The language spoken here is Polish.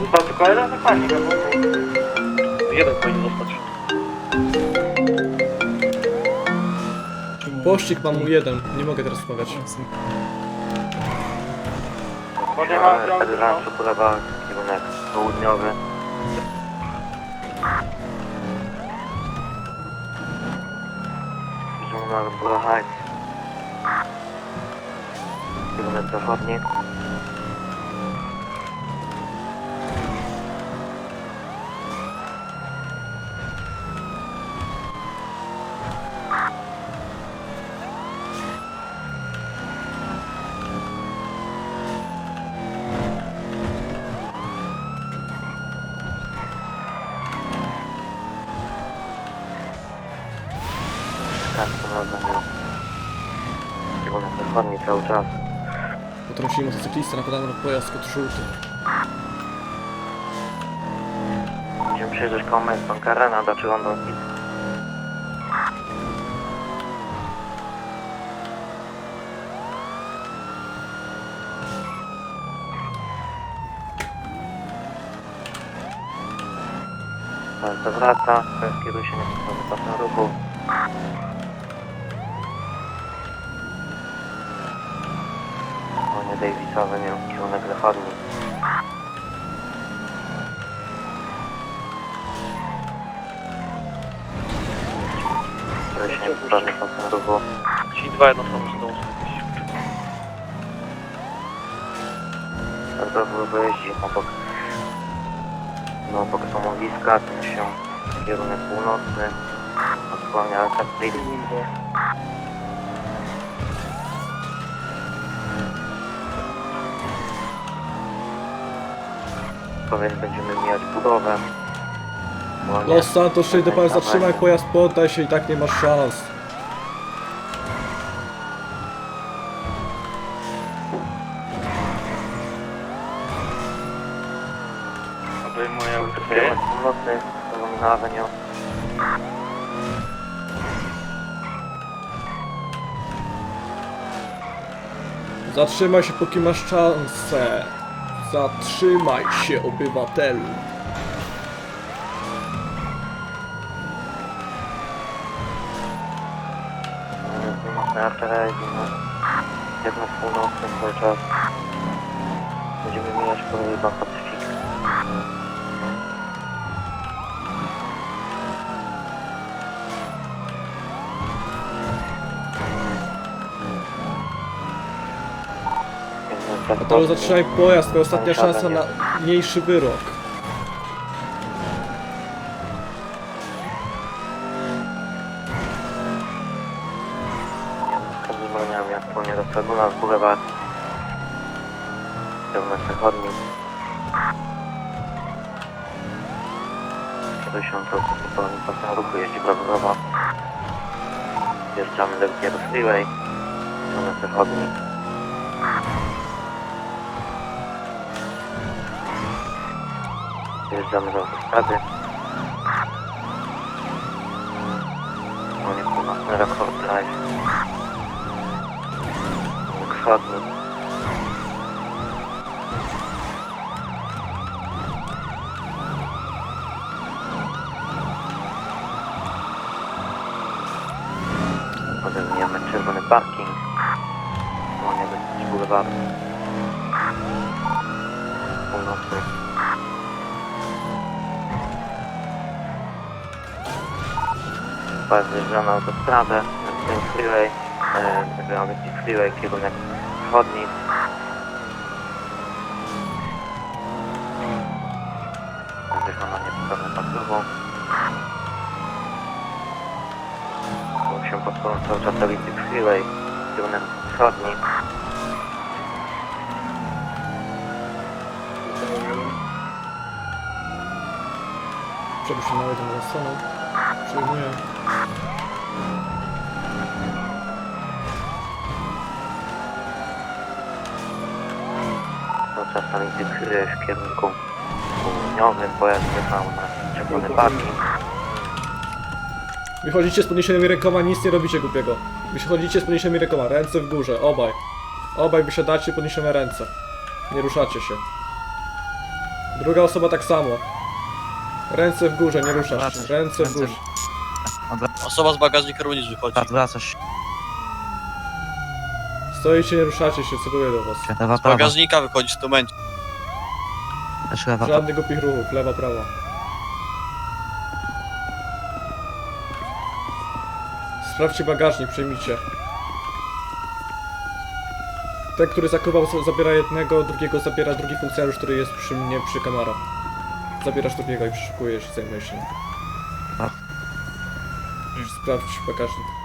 Został tylko jeden mechanik, Jeden powinien zostać. Pościg mam mu jeden, nie mogę teraz pomagać. Podjechałem drogę, ranczu polewa kierunek południowy. Żołnierz Burahajs. Kierunek zachodni. Tak, prowadzenie. Kierunek zachodni cały czas. Potrącili motocyklista, napadano na pojazd kod żółty. Będziemy przejeżdżać koło Meston Karena, daczy London City. Teraz zawraca, teraz kieruje się niepotrzebny pasem ruchu. Davisowy miał kierunek zachodni. Niepotrzebny pasem ruchu. Ci dwa jednostronne są do usług. Bardzo wyjeździ obok, no, obok samowiska, tu się kierunek północny, odsłania Alta Powiem, będziemy mijać budowę. Los Santos 6 DPS, zatrzymaj pojazd, poddaj się i tak nie masz szans. Obejmuję północny, Avenue. Zatrzymaj się póki masz szansę. Zatrzymaj się obywatelu. Północnej arterii, no. Jednak północnym cały czas. Będziemy mijać kolejny Pacyfik. Matalu, zatrzymaj pojazd, to ostatnia szansa na mniejszy wyrok. Kazimierniami aktualnie do Trybunał Boulevard. Kierunek zachodni. Kieruję się autobusem pełnym pasem ruchu, jeździ prawidłowo. Wjeżdżamy do Gieru Freeway. Kierunek zachodni. Wjeżdżamy do autostrady. Kierunek północny Rockford Drive. Potem mijamy czerwony parking. Słonie Bezpiecz Boulevard. Północny. Pas zjeżdża na autostradę. Ten freeway. E, Nagramy freeway kierunek wschodni. Wykonanie niepotrzebne pasywą. Bo się podporą cały czas ulicy Freeway, kierunek wschodni. Przepuść na jedną stronę. Przyjmuję. Cały czas na ulicy Freeway w kierunku południowym. Pojazd jechał na czerwony parking. Wychodzicie z podniesionymi rękoma, nic nie robicie głupiego. Wychodzicie z podniesionymi rękoma, ręce w górze, obaj. Obaj wysiadacie, podniesione ręce. Nie ruszacie się. Druga osoba tak samo. Ręce w górze, nie ruszasz się. Ręce w górze. Osoba z bagażnika również wychodzi. Odwracasz się. Stoicie, nie ruszacie się, celuję do was. Lewa, Z prawa. bagażnika wychodzi w tym momencie. Też lewa, prawa. Żadnych głupich ruchów, lewa, prawa. Sprawdźcie bagażnik, przejmijcie. Ten, który zakuwał, za- zabiera jednego, drugiego zabiera drugi funkcjonariusz, który jest przy mnie, przy kamera. Zabierasz drugiego i przeszukujesz i zajmujesz się. Tak. Sprawdź bagażnik.